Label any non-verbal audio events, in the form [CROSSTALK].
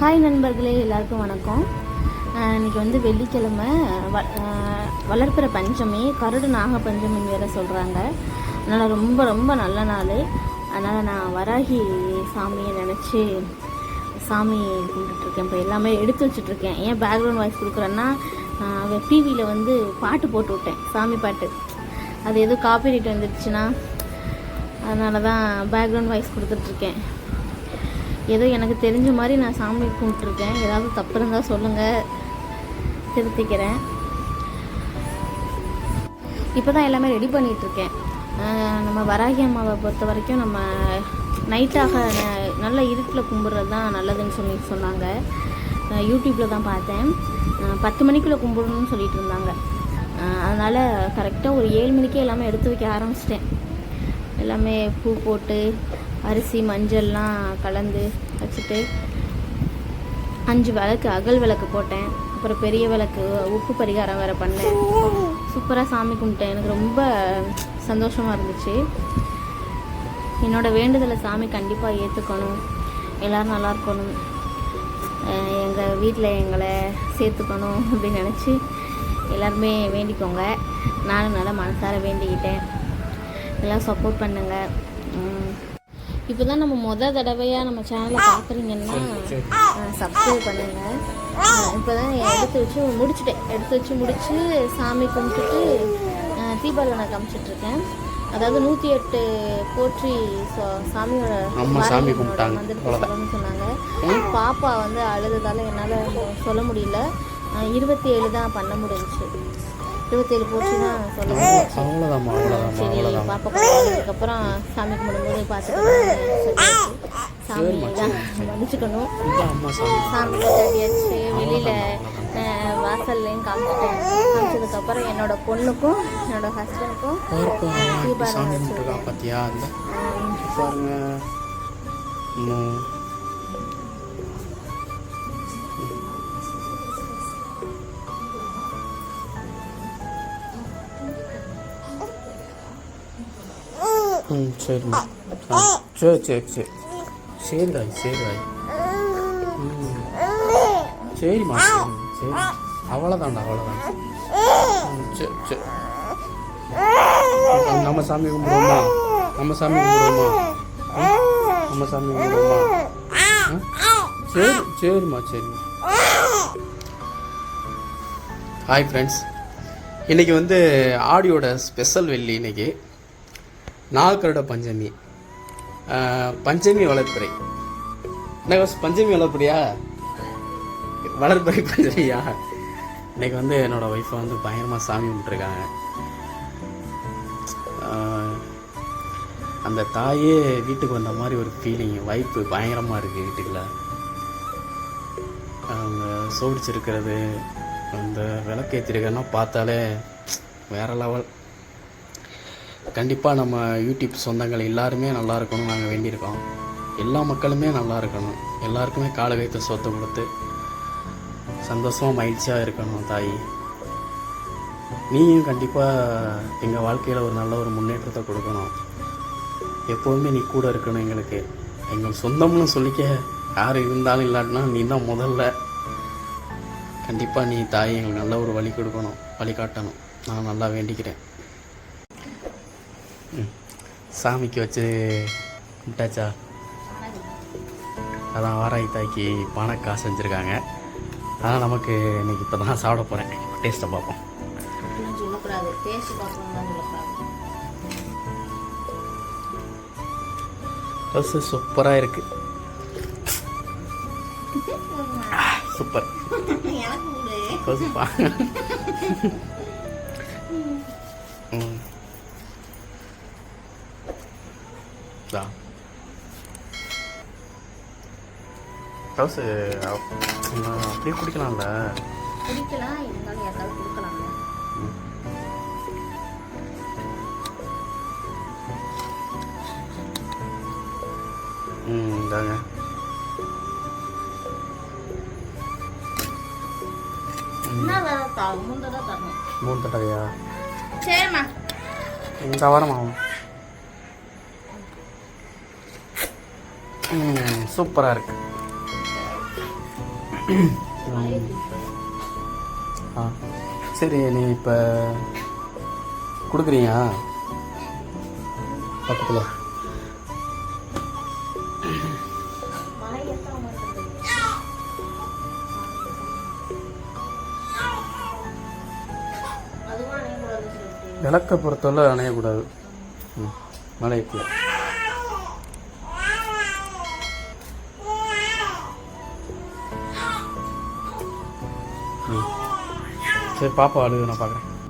Hi நண்பர்களே எல்லாருக்கும் வணக்கம். இன்றைக்கி இன்னைக்கு வந்து வெள்ளிக்கிழமை வ வளர்ப்புற பஞ்சமி கருடு நாக பஞ்சமின்னு வேறு சொல்கிறாங்க அதனால் ரொம்ப ரொம்ப நல்ல நாள். அதனால் நான் வராகி சாமியை நினச்சி சாமி கும்பிட்டுருக்கேன் இப்போ எல்லாமே எடுத்து வச்சுட்ருக்கேன் ஏன் பேக்ரவுண்ட் வாய்ஸ் கொடுக்குறேன்னா டிவியில் வந்து பாட்டு போட்டு விட்டேன். சாமி பாட்டு. அது எதுவும் காப்பிரைட் வந்துடுச்சுன்னா அதனால தான் பேக்ரவுண்ட் வாய்ஸ் கொடுத்துட்ருக்கேன் ஏதோ எனக்கு தெரிஞ்ச மாதிரி நான் சாமி கும்பிட்ருக்கேன் ஏதாவது தப்பு இருந்தால் சொல்லுங்கள் திருத்திக்கிறேன். இப்போ தான் எல்லாமே ரெடி பண்ணிகிட்ருக்கேன் நம்ம வராகி அம்மாவை பொறுத்த வரைக்கும் நம்ம நைட்டாக ந- நல்ல இருட்டில் கும்பிட்றது தான் நல்லதுன்னு சொல்லி சொன்னாங்க. யூடியூப்பில் தான் பார்த்தேன். பத்து மணிக்குள்ளே கும்பிடணும்னு சொல்லிட்டு இருந்தாங்க. அதனால் கரெக்டாக ஒரு ஏழு மணிக்கே எல்லாமே எடுத்து வைக்க ஆரம்பிச்சிட்டேன். எல்லாமே பூ போட்டு அரிசி மஞ்சள்லாம் கலந்து வச்சுட்டு அஞ்சு விளக்கு அகல் விளக்கு போட்டேன். அப்புறம் பெரிய விளக்கு உப்பு பரிகாரம் வேறு பண்ணேன். சூப்பராக சாமி கும்பிட்டேன். எனக்கு ரொம்ப சந்தோஷமாக இருந்துச்சு. என்னோடய வேண்டுதலை சாமி கண்டிப்பாக ஏற்றுக்கணும் எல்லோரும் நல்லா இருக்கணும். எங்கள் வீட்டில் எங்களை சேர்த்துக்கணும் அப்படின்னு நினச்சி எல்லாருமே வேண்டிக்கோங்க. நானும் நல்லா மனசார வேண்டிக்கிட்டேன். எல்லாம் சப்போர்ட் பண்ணுங்கள் இப்போ தான் நம்ம முத தடவையாக நம்ம சேனலை பார்க்குறீங்கன்னா சப்ஸ்கிரைப் பண்ணுங்க. இப்போ தான் எடுத்து வச்சு முடிச்சிட்டேன். எடுத்து வச்சு முடிச்சு சாமி கும்பிட்டுட்டு தீபாவளி நான் காமிச்சிட்ருக்கேன். அதாவது நூற்றி எட்டு போற்றி சாமியோட சாமி அவ்வளவுதான். சொல்லணும்னு சொன்னாங்க. பாப்பா வந்து அழுததால என்னால் சொல்ல முடியல. இருபத்தி ஏழு தான் பண்ண முடிஞ்சுச்சு. இருபத்தேழு போற்றி தான் சொல்ல முடிஞ்சுச்சு அவ்வளோதாம்மா அவ்வளோதாம்மா அவ்வளோதான் பாப்பா அதுக்கப்புறம் சாமி கும்பிடும்போது பார்த்துக்கலாம் சாமி தான் மன்னிச்சுக்கணும். சாமி. கட்டியாச்சு வெளியில் வாசல்லையும் காமிச்சிட்டேன். காமிச்சதுக்கப்புறம் என்னோட பொண்ணுக்கும் என்னோட ஹஸ்பண்டுக்கும் தீபாவளி பார்த்தியா பாருங்க. ம். சரிம்மா ஆ, சரி சரி சரி சரி ராய் சரி ராய் ம். சரிம்மா சரி அவ்வளோதான்டா அவ்வளோதான் சரி சரி நம்ம சாமி கும்பிடுவோமா நம்ம சாமி கும்பிடுவோமா? நம்ம சாமி கும்பிடுவோமா? சரி சரிம்மா சரிம்மா ஹாய் ஃப்ரெண்ட்ஸ் இன்றைக்கி வந்து ஆடியோட ஸ்பெஷல் வெள்ளி இன்னைக்கு நாகக்கருட பஞ்சமி. பஞ்சமி வளர்ப்புறை என்ன பஞ்சமி வளர்ப்புறையா வளர்ப்புறை பஞ்சமியா? இன்னைக்கு வந்து என்னோடய ஒய்ஃபை வந்து பயங்கரமாக சாமி கும்பிட்டுருக்காங்க. அந்த தாயே வீட்டுக்கு வந்த மாதிரி ஒரு ஃபீலிங் வைப்பு பயங்கரமாக இருக்குது வீட்டுக்குள்ள. அவங்க சோடிச்சிருக்கிறது அந்த விளக்கேற்றிருக்கிறதெல்லாம் பார்த்தாலே வேற லெவல் கண்டிப்பாக நம்ம யூடியூப் சொந்தங்கள் எல்லாருமே நல்லா இருக்கணும் நாங்கள் வேண்டியிருக்கோம். எல்லா மக்களுமே நல்லா இருக்கணும். எல்லாருக்குமே கால கைத்த சொத்தை கொடுத்து சந்தோஷமாக மகிழ்ச்சியாக இருக்கணும் தாய். நீயும் கண்டிப்பாக எங்கள் வாழ்க்கையில் ஒரு நல்ல ஒரு முன்னேற்றத்தை கொடுக்கணும். எப்போதுமே நீ கூட இருக்கணும் எங்களுக்கு. எங்கள் சொந்தம்னு சொல்லிக்க யார் இருந்தாலும் இல்லாட்டினா நீ தான் முதல்ல. கண்டிப்பாக நீ தாய் எங்களுக்கு நல்ல ஒரு வழி கொடுக்கணும் வழி காட்டணும். நான் நல்லா வேண்டிக்கிறேன். சாமிக்கு வச்சு கும்பிட்டாச்சா அதான் வாராகி தாய்க்கு பானக்கா செஞ்சுருக்காங்க. அதான் நமக்கு இன்னைக்கு இப்போ தான் சாப்பிட போகிறேன் டேஸ்ட்டை பார்ப்போம். ட்ரெஸ்ஸு சூப்பராக இருக்கு. சூப்பர். கொசுப்பா [LAUGHS] ம். தா ட்ரௌஸு அப்படியே குடிக்கலாம்ல? குடிக்கலாம் இருந்தாலும் யாருக்காவது கொடுக்கலாம்ல ம் இந்தாங்க. மூணு தடவையா? சரிம்மா. இந்த வாரமா? ம் சூப்பராக இருக்கு. ஆ சரி நீ இப்போ கொடுக்குறியா? பக்கத்தில். விளக்க பொறுத்தவரை அணையக்கூடாது. ம் சரி பாப்பா அழுது நான் பார்க்குறேன்